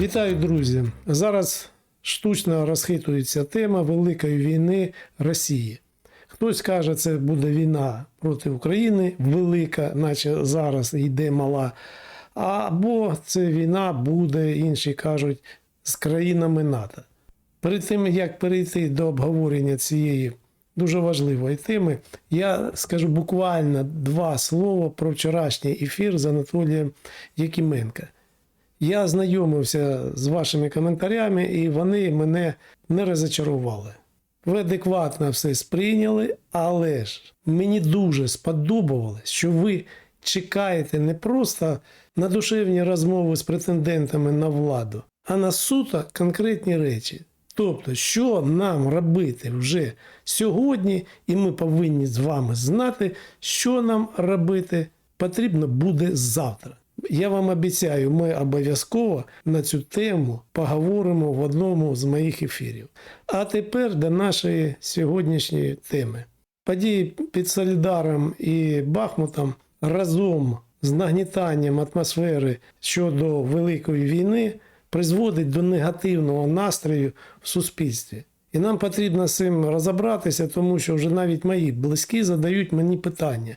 Вітаю, друзі! Зараз штучно розхитується тема Великої війни Росії. Хтось каже, це буде війна проти України, велика, наче зараз йде мала. Або це війна буде, інші кажуть, з країнами НАТО. Перед тим, як перейти до обговорення цієї дуже важливої теми, я скажу буквально два слова про вчорашній ефір з Анатолієм Якименка. Я знайомився з вашими коментарями, і вони мене не розочарували. Ви адекватно все сприйняли, але ж мені дуже сподобалось, що ви чекаєте не просто на душевні розмови з претендентами на владу, а на суто конкретні речі. Тобто, що нам робити вже сьогодні, і ми повинні з вами знати, що нам робити потрібно буде завтра. Я вам обіцяю, ми обов'язково на цю тему поговоримо в одному з моїх ефірів. А тепер до нашої сьогоднішньої теми. Події під Солідаром і Бахмутом разом з нагнітанням атмосфери щодо Великої війни призводить до негативного настрою в суспільстві. І нам потрібно з цим розібратися, тому що вже навіть мої близькі задають мені питання,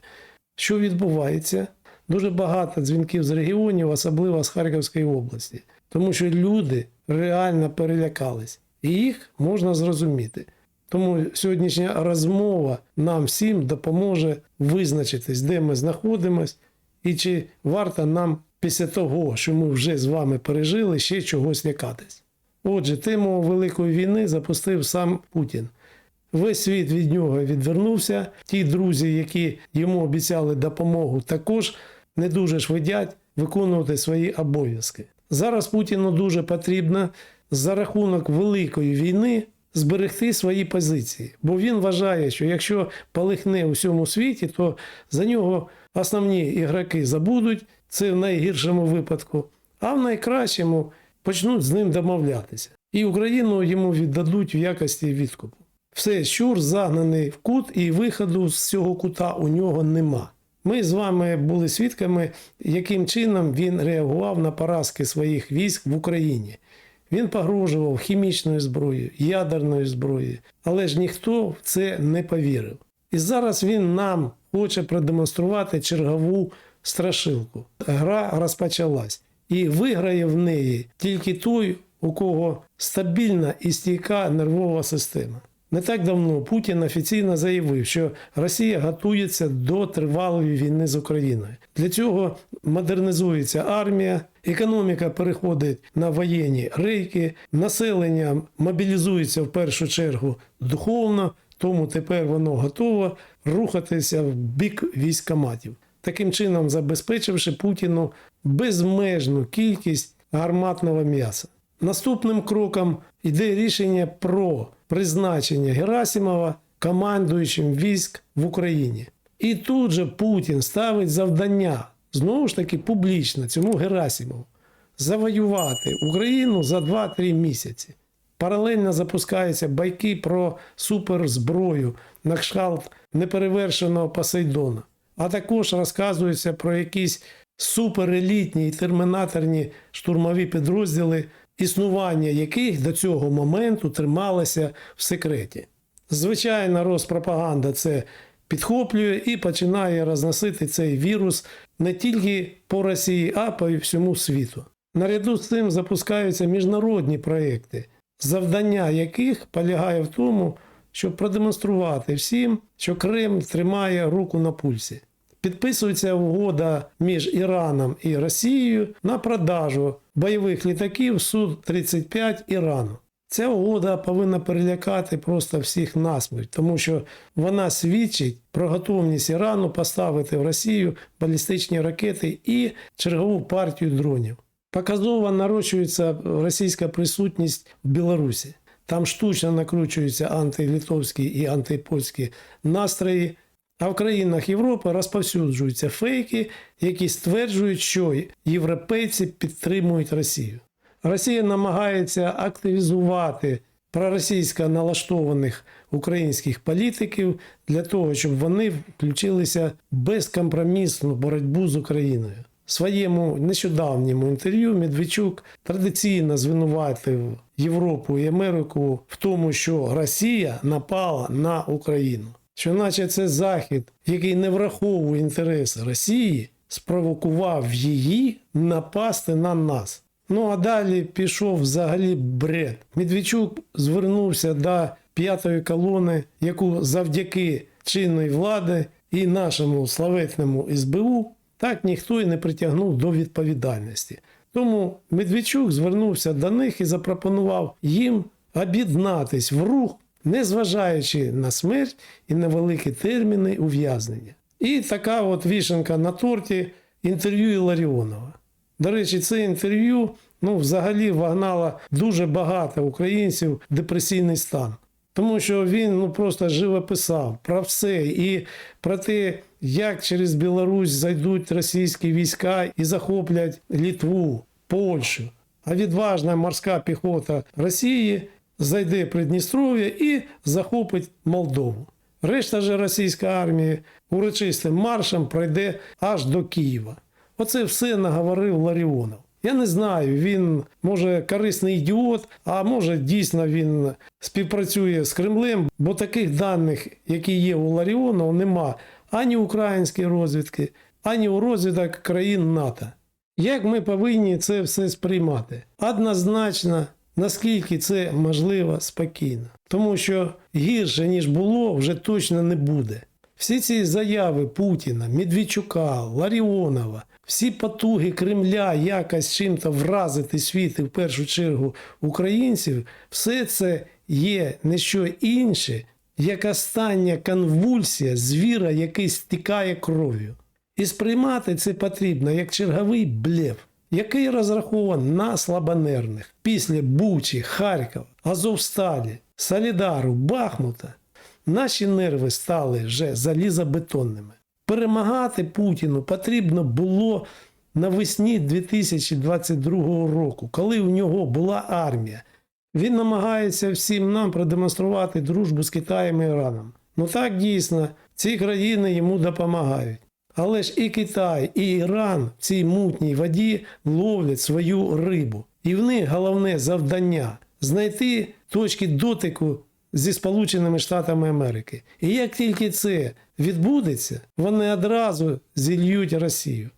що відбувається. Дуже багато дзвінків з регіонів, особливо з Харківської області, тому що люди реально перелякались, і їх можна зрозуміти. Тому сьогоднішня розмова нам всім допоможе визначитись, де ми знаходимось, і чи варто нам після того, що ми вже з вами пережили, ще чогось лякатись. Отже, тему Великої війни запустив сам Путін. Весь світ від нього відвернувся. Ті друзі, які йому обіцяли допомогу, також не дуже швидять виконувати свої обов'язки. Зараз Путіну дуже потрібно за рахунок великої війни зберегти свої позиції, бо він вважає, що якщо полихне у всьому світі, то за нього основні ігроки забудуть це в найгіршому випадку, а в найкращому почнуть з ним домовлятися. І Україну йому віддадуть в якості відкупу. Все, щур загнаний в кут, і виходу з цього кута у нього нема. Ми з вами були свідками, яким чином він реагував на поразки своїх військ в Україні. Він погрожував хімічною зброєю, ядерною зброєю, але ж ніхто в це не повірив. І зараз він нам хоче продемонструвати чергову страшилку. Гра розпочалась, і виграє в неї тільки той, у кого стабільна і стійка нервова система. Не так давно Путін офіційно заявив, що Росія готується до тривалої війни з Україною. Для цього модернізується армія, економіка переходить на воєнні рейки, населення мобілізується в першу чергу духовно, тому тепер воно готово рухатися в бік військоматів. Таким чином забезпечивши Путіну безмежну кількість гарматного м'яса. Наступним кроком йде рішення про призначення Герасимова командуючим військ в Україні. І тут же Путін ставить завдання знову ж таки публічно цьому Герасимову завоювати Україну за 2-3 місяці. Паралельно запускаються байки про суперзброю на кшталт неперевершеного Посейдона. А також розказується про якісь суперелітні і термінаторні штурмові підрозділи, існування яких до цього моменту трималося в секреті. Звичайна Роспропаганда це підхоплює і починає розносити цей вірус не тільки по Росії, а по всьому світу. Наряду з цим запускаються міжнародні проекти, завдання яких полягає в тому, щоб продемонструвати всім, що Крим тримає руку на пульсі. Підписується угода між Іраном і Росією на продажу бойових літаків Су-35 Ірану. Ця угода повинна перелякати просто всіх насмерть, тому що вона свідчить про готовність Ірану поставити в Росію балістичні ракети і чергову партію дронів. Показово нарощується російська присутність в Білорусі. Там штучно накручуються антилітовські і антипольські настрої. А в країнах Європи розповсюджуються фейки, які стверджують, що європейці підтримують Росію. Росія намагається активізувати проросійсько налаштованих українських політиків для того, щоб вони включилися в безкомпромісну боротьбу з Україною. Своєму нещодавньому інтерв'ю Медведчук традиційно звинуватив Європу і Америку в тому, що Росія напала на Україну. Що наче це Захід, який не враховує інтереси Росії, спровокував її напасти на нас. Ну а далі пішов взагалі бред. Медведчук звернувся до п'ятої колони, яку завдяки чинної влади і нашому славетному СБУ так ніхто і не притягнув до відповідальності. Тому Медведчук звернувся до них і запропонував їм об'єднатись в рух, незважаючи на смерть і на великі терміни ув'язнення. І така от вішенка на торті інтерв'ю Іларіонова. До речі, це інтерв'ю ну, взагалі вогнало дуже багато українців в депресійний стан. Тому що він ну, просто живописав про все і про те, як через Білорусь зайдуть російські війська і захоплять Літву, Польщу. А відважна морська піхота Росії зайде Придністров'я і захопить Молдову. Решта же російська армія урочистим маршем пройде аж до Києва. Оце все наговорив Ларіонов. Я не знаю, він може корисний ідіот, а може дійсно він співпрацює з Кремлем, бо таких даних, які є у Ларіонова, нема ані української розвідки, ані у розвідок країн НАТО. Як ми повинні це все сприймати? Однозначно, наскільки це можливо спокійно. Тому що гірше, ніж було, вже точно не буде. Всі ці заяви Путіна, Медведчука, Ларіонова, всі потуги Кремля якось чим-то вразити світ і в першу чергу українців, все це є не що інше, як остання конвульсія звіра, який стікає кров'ю. І сприймати це потрібно як черговий блеф, який розрахований на слабонервних після Бучі, Харкова, Азовсталі, Солідару, Бахмута. Наші нерви стали вже залізобетонними. Перемагати Путіну потрібно було навесні 2022 року, коли у нього була армія. Він намагається всім нам продемонструвати дружбу з Китаєм і Іраном. Ну так дійсно, ці країни йому допомагають. Але ж і Китай, і Іран в цій мутній воді ловлять свою рибу. І в них головне завдання знайти точки дотику зі Сполученими Штатами Америки. І як тільки це відбудеться, вони одразу зільють Росію.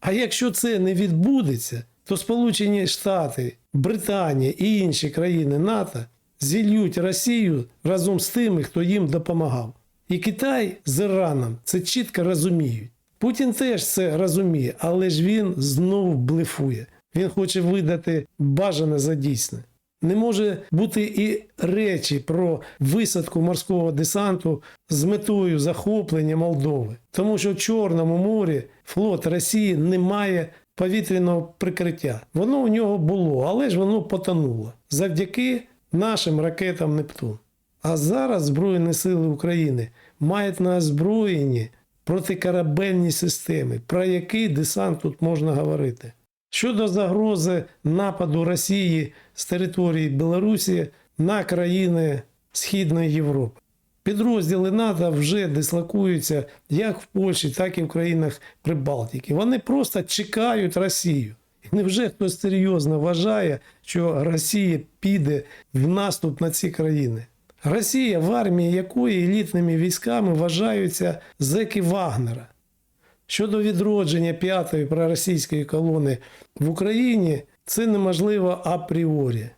А якщо це не відбудеться, то Сполучені Штати, Британія і інші країни НАТО зільють Росію разом з тими, хто їм допомагав. І Китай з Іраном це чітко розуміють. Путін теж це розуміє, але ж він знову блефує. Він хоче видати бажане за дійсне. Не може бути і речі про висадку морського десанту з метою захоплення Молдови, тому що в Чорному морі флот Росії не має повітряного прикриття. Воно у нього було, але ж воно потонуло завдяки нашим ракетам Нептун. А зараз Збройні Сили України мають на озброєнні протикорабельні системи, про який десант тут можна говорити. Щодо загрози нападу Росії з території Білорусі на країни Східної Європи. Підрозділи НАТО вже дислокуються як в Польщі, так і в країнах Прибалтики. Вони просто чекають Росію. І невже хтось серйозно вважає, що Росія піде в наступ на ці країни? Росія, в армії якої елітними військами вважаються зеки Вагнера. Щодо відродження п'ятої проросійської колони в Україні, це неможливо апріорі.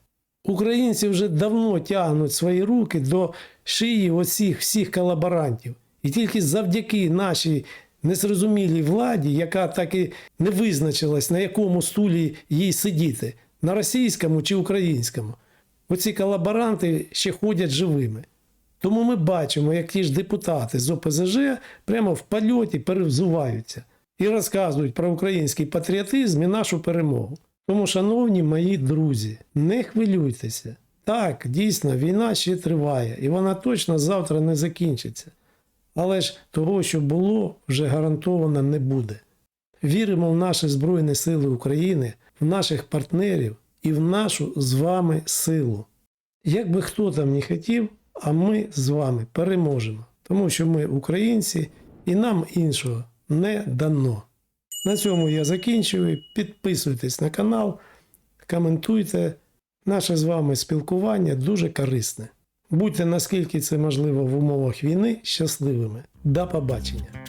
Українці вже давно тягнуть свої руки до шиї оцих всіх колаборантів. І тільки завдяки нашій незрозумілій владі, яка так і не визначилась, на якому стулі їй сидіти, на російському чи українському, оці колаборанти ще ходять живими. Тому ми бачимо, як ті ж депутати з ОПЗЖ прямо в польоті перевзуваються і розказують про український патріотизм і нашу перемогу. Тому, шановні мої друзі, не хвилюйтеся. Так, дійсно, війна ще триває, і вона точно завтра не закінчиться. Але ж того, що було, вже гарантовано не буде. Віримо в наші Збройні Сили України, в наших партнерів і в нашу з вами силу. Як би хто там не хотів, а ми з вами переможемо, тому що ми українці і нам іншого не дано. На цьому я закінчую. Підписуйтесь на канал, коментуйте. Наше з вами спілкування дуже корисне. Будьте наскільки це можливо в умовах війни щасливими. До побачення!